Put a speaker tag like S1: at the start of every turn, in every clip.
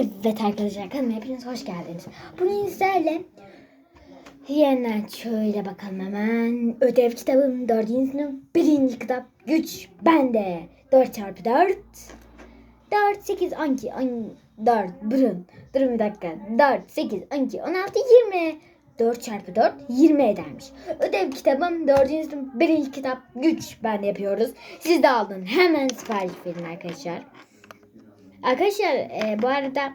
S1: Evet arkadaşlar kanalıma hepiniz hoş geldiniz. Bugün sizlerle yeniden şöyle bakalım hemen. Ödev kitabım 4. sınıf 1. kitap Güç Bende. 4 çarpı 4. 4, 8, 12, 14, durun. Durun bir dakika. 4, 8, 12, 16, 20. 4 çarpı 4 20 edermiş. Ödev kitabım 4. sınıf 1. kitap Güç Bende yapıyoruz. Siz de alın. Hemen sipariş verin arkadaşlar. Arkadaşlar e, bu arada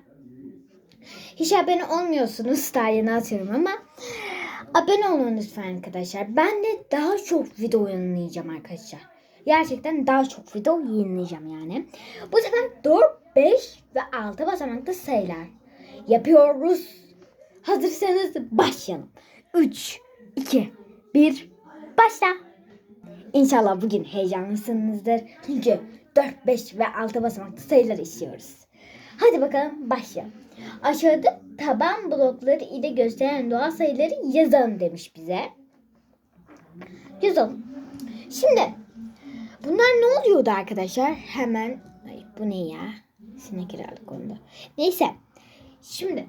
S1: hiç abone olmuyorsunuz. Daha yeni atıyorum ama abone olun lütfen arkadaşlar. Ben de daha çok video yayınlayacağım arkadaşlar. Gerçekten daha çok video yayınlayacağım yani. Bu sefer 4, 5 ve 6 basamaklı sayılar yapıyoruz. Hazırsanız başlayalım. 3, 2, 1, başla. İnşallah bugün heyecanlısınızdır. Çünkü 4, 5 ve 6 basamaklı sayılar istiyoruz. Hadi bakalım başlayalım. Aşağıda taban blokları ile gösteren doğal sayıları yazalım demiş bize. Yazalım. Şimdi bunlar ne oluyordu arkadaşlar? Hemen Ay, bu ne ya? Sinek kiralık onda. Neyse. Şimdi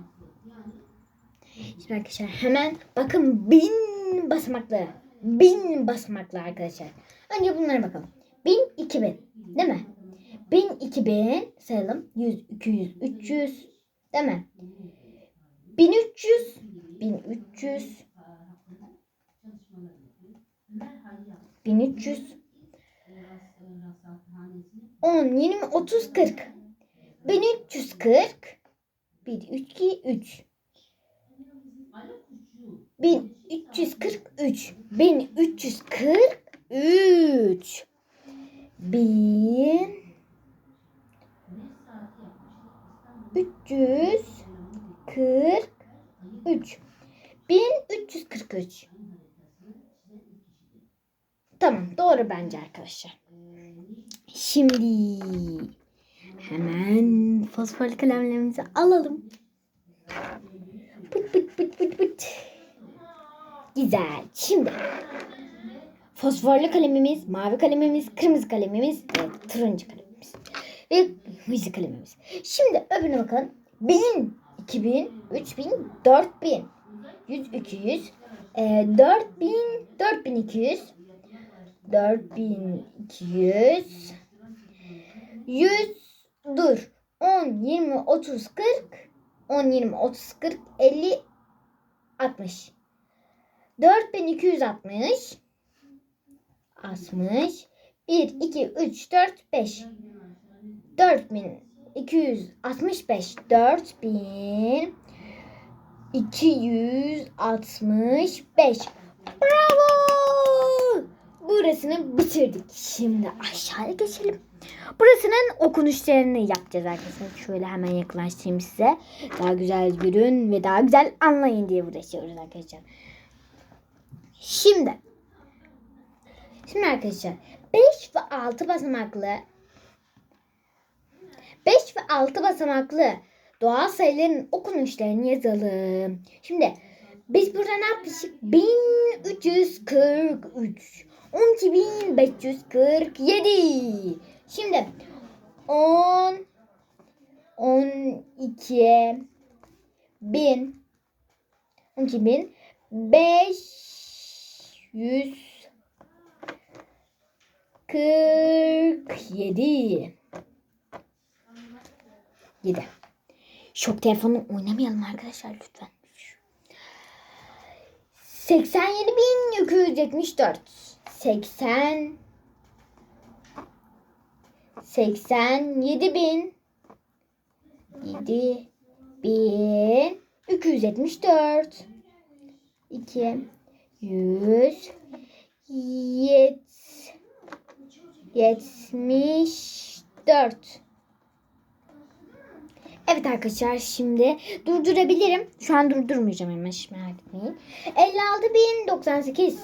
S1: Şimdi arkadaşlar hemen bakın bin basamaklı. 1000 basamaklı arkadaşlar. Önce bunlara bakalım. 1000, 2000 değil mi? 1000, 2000 sayalım. 100, 200, 300 değil mi? Bin üç yüz. Bin üç yüz. Bin üç yüz. 1300, 1300, 1300, 10, 20, 30, 40. 1340, 1, 2, 3. 1343 1343 bin üç yüz kırk üç bin üç yüz kırk üç Tamam doğru bence arkadaşlar. Şimdi hemen fosforlu kalemlerimizi alalım. Pıt pıt pıt pıt pıt. Güzel. Şimdi fosforlu kalemimiz, mavi kalemimiz, kırmızı kalemimiz ve turuncu kalemimiz. Ve hızlı kalemimiz. Şimdi öbürüne bakalım. 1000, 2000, 3000, 4000, 100, 200, e, 4000, 4200, 4200, 100, dur. 10, 20, 30, 40, 10, 20, 30, 40, 50, 60. 4260 60 1 2 3 4 5 4265 4000 265 Bravo! Burasını bitirdik. Şimdi aşağıya geçelim. Burasının okunuşlarını yapacağız arkadaşlar. Şöyle hemen yaklaştırayım size. Daha güzel görün ve daha güzel anlayın diye uğraşıyoruz arkadaşlar. Şimdi. Şimdi arkadaşlar 5 ve 6 basamaklı 5 ve 6 basamaklı doğal sayıların okunuşlarını yazalım. Şimdi biz burada ne yapmıştık? 1343 12547 Şimdi 10 12 bin 12 bin 500 47 7 Şok telefonu oynamayalım arkadaşlar lütfen. 87.274 80 87 bin 7 bin 274 2 100 yet, 74 Evet arkadaşlar şimdi durdurabilirim. Şu an durdurmayacağım hemen hiç merak etmeyin. 56.098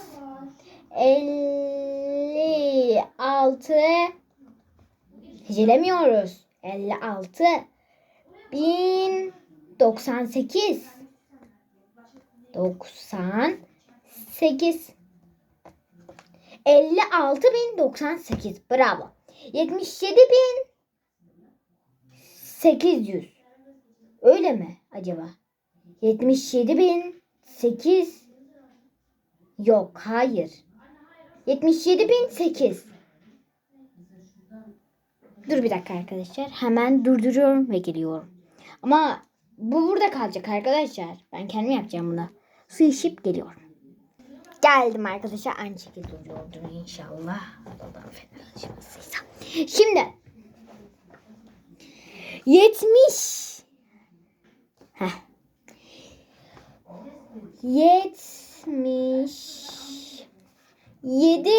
S1: 56 Hecelemiyoruz. 56 1098 98 56.098 bravo. 77.800 Öyle mi acaba? 77 bin 8 Yok hayır. 77 bin 8 Dur bir dakika arkadaşlar. Hemen durduruyorum ve geliyorum. Ama bu burada kalacak arkadaşlar. Ben kendim yapacağım bunu. Su içip geliyorum. Geldim arkadaşlar. Aynı şekilde duruyordur inşallah. Allah'ım fenalaşmasıysa. Şimdi 70 Heh. 70 7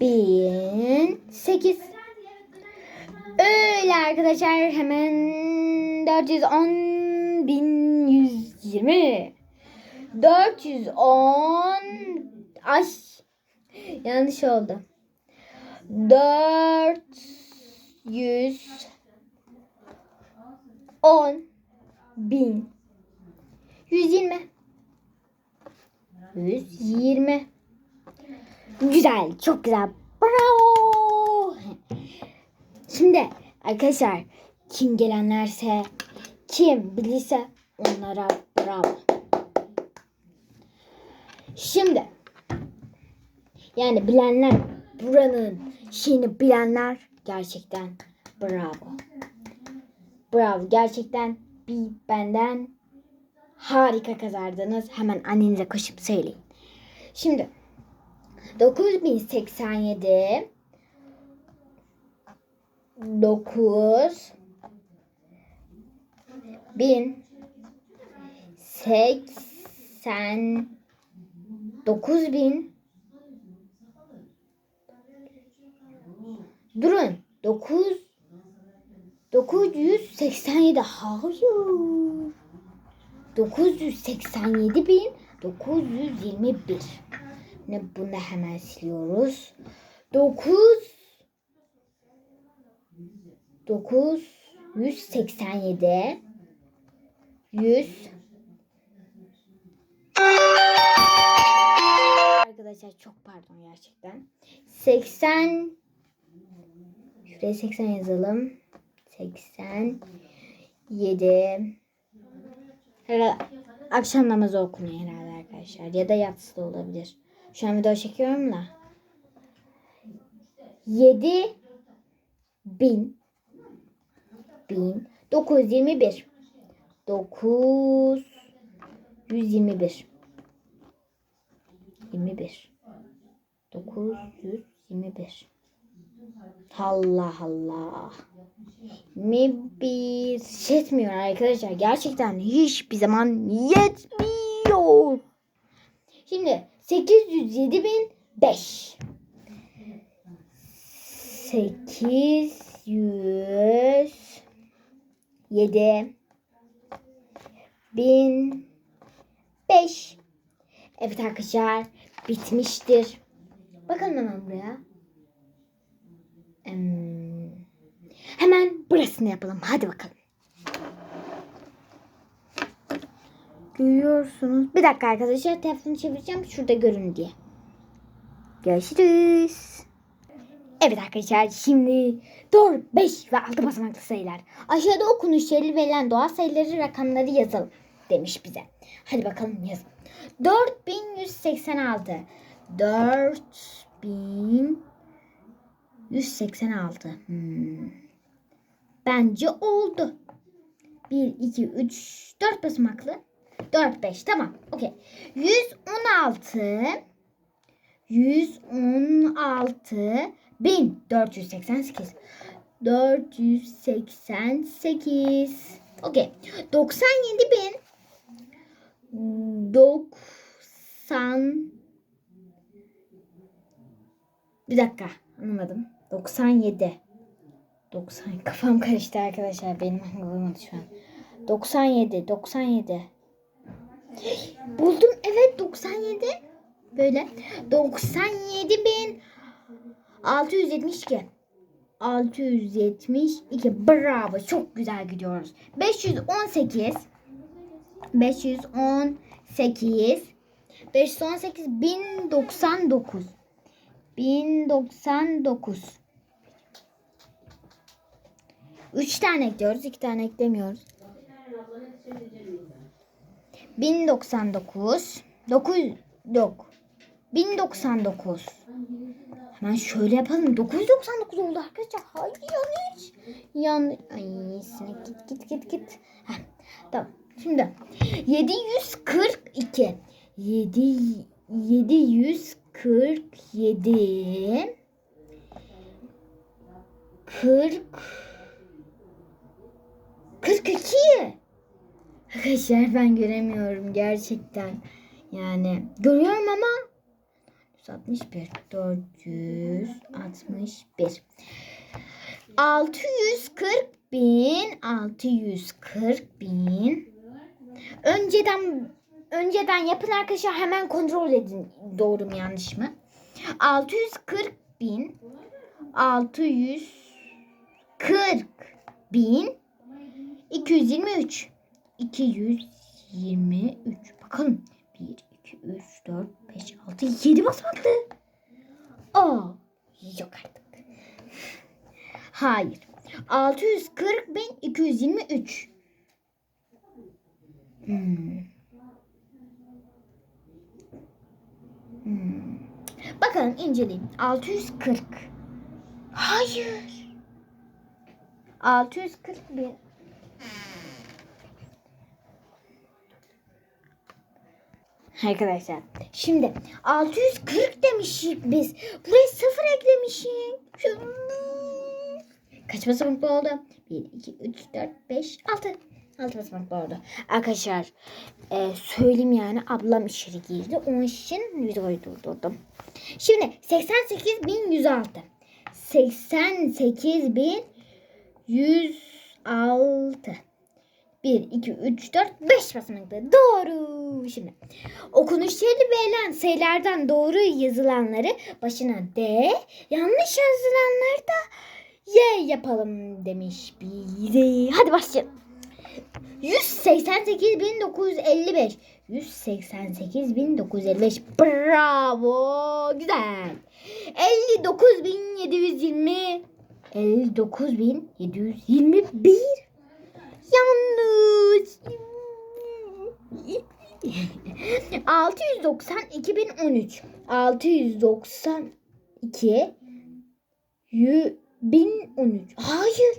S1: bin 8 Öyle arkadaşlar hemen 410 bin 120 410 Ay yanlış oldu 400 10 bin 120 120 Güzel, çok güzel. Bravo. Şimdi arkadaşlar kim gelenlerse kim bilirse onlara bravo. Şimdi yani bilenler buranın şeyini bilenler gerçekten bravo. Bravo gerçekten bir benden harika kazandınız. Hemen annenize koşup söyleyin. Şimdi 9087 9 bin 80 9 bin. Durun 9 987 hayır. 987 bin 921 ne bunu hemen siliyoruz. 9 987 100 Arkadaşlar çok pardon gerçekten. 80 Şuraya 80 yazalım. 87 Herhalde akşam namazı okunuyor herhalde arkadaşlar. Ya da yatsı da olabilir. Şu an video çekiyorum da. 7 bin bin 921 9 121 21 921 Allah Allah. Mi bir şey etmiyor arkadaşlar. Gerçekten hiçbir zaman yetmiyor. Şimdi 807 bin 5. 807 bin 5. Evet arkadaşlar bitmiştir. Bakalım hemen buraya. Hemen burasını yapalım. Hadi bakalım. Görüyorsunuz. Bir dakika arkadaşlar. Telefonu çevireceğim. Şurada görün diye. Görüşürüz. Evet arkadaşlar şimdi doğru 5 ve 6 basamaklı sayılar. Aşağıda okunuşları verilen doğal sayıları rakamları yazalım demiş bize. Hadi bakalım yazalım. 4186 4186 hmm. Bence oldu. 1, 2, 3, 4 basamaklı. 4, 5 tamam. Okey. 116 116 1488 488 Okey. 97 bin 90 Bir dakika anlamadım. 97 90 kafam karıştı arkadaşlar. Benim anlamadım şu an. 97 97 Buldum evet 97 böyle. 97 bin 672 672 bravo çok güzel gidiyoruz. 518 518 518 1099 1099 3 tane ekliyoruz. 2 tane eklemiyoruz. 1099 9 yok. 1099 Hemen şöyle yapalım. 999 oldu arkadaşlar. Hayır yanlış. Yanlış. Ay git git git git. Heh, tamam. Şimdi 742 7 747 40 42 Arkadaşlar ben göremiyorum gerçekten. Yani görüyorum ama 161 461 640 bin 640 bin önceden önceden yapın arkadaşlar hemen kontrol edin. Doğru mu yanlış mı? 640 bin 640 bin 223 223 bakalım 1 2 3 4 5 6 7 basamaklı. Aa yok artık. Hayır. 640 bin 223 hmm. Hmm. Bakalım inceleyeyim 640 Hayır 640 bin Arkadaşlar şimdi 640 demişik biz. Buraya sıfır eklemişik. Kaç basamaklı oldu? 1, 2, 3, 4, 5, 6. 6 basamaklı oldu. Arkadaşlar e, söyleyeyim yani ablam içeri girdi. Onun için videoyu durdurdum. Şimdi 88.106. 88.106. 1, 2, 3, 4, 5 basamaklı. Doğru. Şimdi okunuşları verilen sayılardan doğru yazılanları başına D, yanlış yazılanları da Y yapalım demiş bize. Hadi başlayalım. 188.955 188.955 Bravo. Güzel. 59.720 59.721 Yanlış. 690 2013 692 1013 Hayır.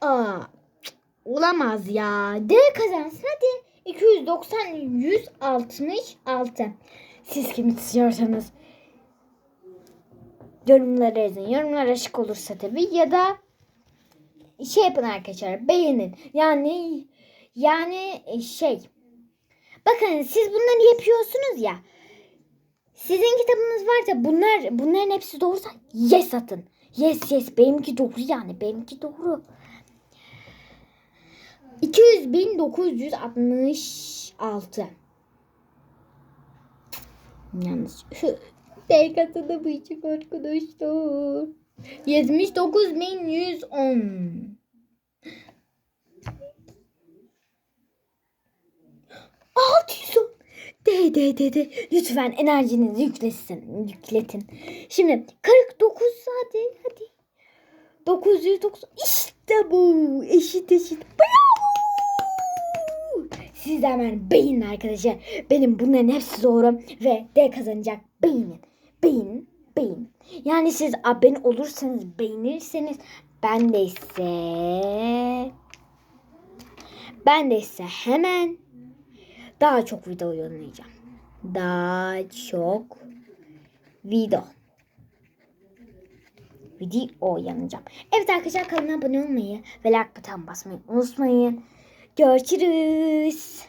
S1: Aa, olamaz ya. D kazansın hadi. 290 166 Siz kim istiyorsanız yorumlara yazın. Yorumlar aşık olursa tabii ya da şey yapın arkadaşlar beğenin. Yani yani şey bakın siz bunları yapıyorsunuz ya sizin kitabınız varsa bunlar bunların hepsi doğruysa yes atın. Yes yes benimki doğru yani benimki doğru. 200.966 Yanlış. Tek atanamayacak arkadaşlar. 79.110 610 De de de de. Lütfen enerjinizi yüklesin, yükletin. Şimdi 49 hadi hadi. 990 işte bu. Eşit eşit. Bravo. Siz de hemen beğenin arkadaşlar. Benim bunların hepsi doğru ve D kazanacak. Beğenin. Beğenin. Beğenin. Yani siz abone olursanız beğenirseniz ben de ise ben de ise hemen daha çok video yollayacağım. Daha çok video. Video yanacağım. Evet arkadaşlar kanala abone olmayı ve like buton basmayı unutmayın. Görüşürüz.